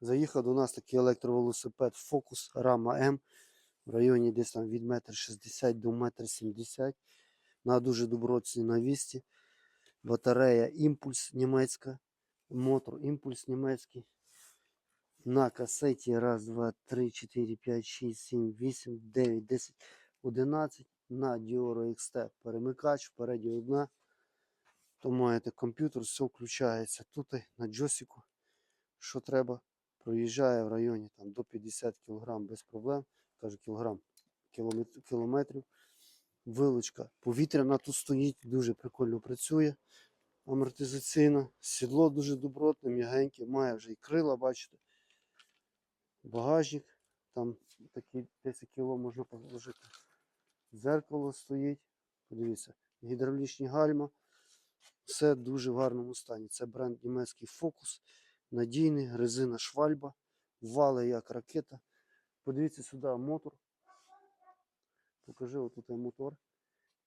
Заїхав до нас такий електровелосипед Focus Rama M в районі десь там від 1,60 м до 1,70 м на дуже добротній навісті. Батарея імпульс німецька, мотор імпульс німецький. На касеті 1, 2, 3, 4, 5, 6, 7, 8, 9, 10, 11. На Dioro XT перемикач, впереді одна. То маєте комп'ютер, все включається. Тут на джосіку, що треба, проїжджає в районі там, до 50 кг без проблем. Кажу, кілограм кілометр, кілометрів. Вилучка повітряна тут стоїть, дуже прикольно працює. Амортизаційна. Сідло дуже добротне, м'ягеньке, має вже і крила, бачите. Багажник, там такі 10 кг можна положити. Зеркало стоїть. Подивіться, гідравлічні гальма. Все дуже в гарному стані. Це бренд німецький Focus. Надійний, резина швальба, вали як ракета. Подивіться сюди мотор. Покажи, отут мотор.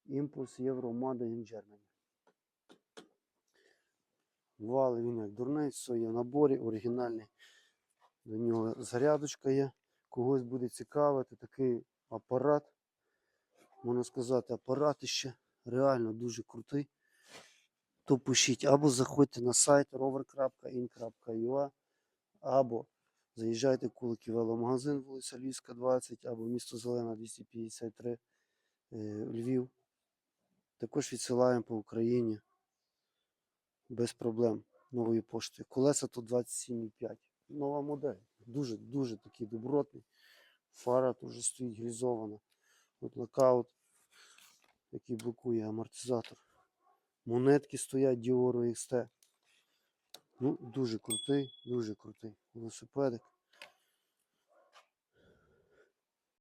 Імпульс Євро Made in Germany. Вали він як дурний, все є в наборі, оригінальний. До нього зарядочка є. Когось буде цікавити такий апарат. Можна сказати, апарат ще реально дуже крутий. То пишіть або заходьте на сайт rover.in.ua, або заїжджайте в Куликів веломагазин, вулиця Львівська, 20, або місто Зелена 253 е, Львів. Також відсилаємо по Україні без проблем новою поштою. Колеса тут 27,5. Нова модель. Дуже дуже такий добротний. Фара тут вже стоїть глізована. От локаут, який блокує амортизатор. Монетки стоять Dioro XT. Ну, дуже крутий, дуже крутий велосипедик.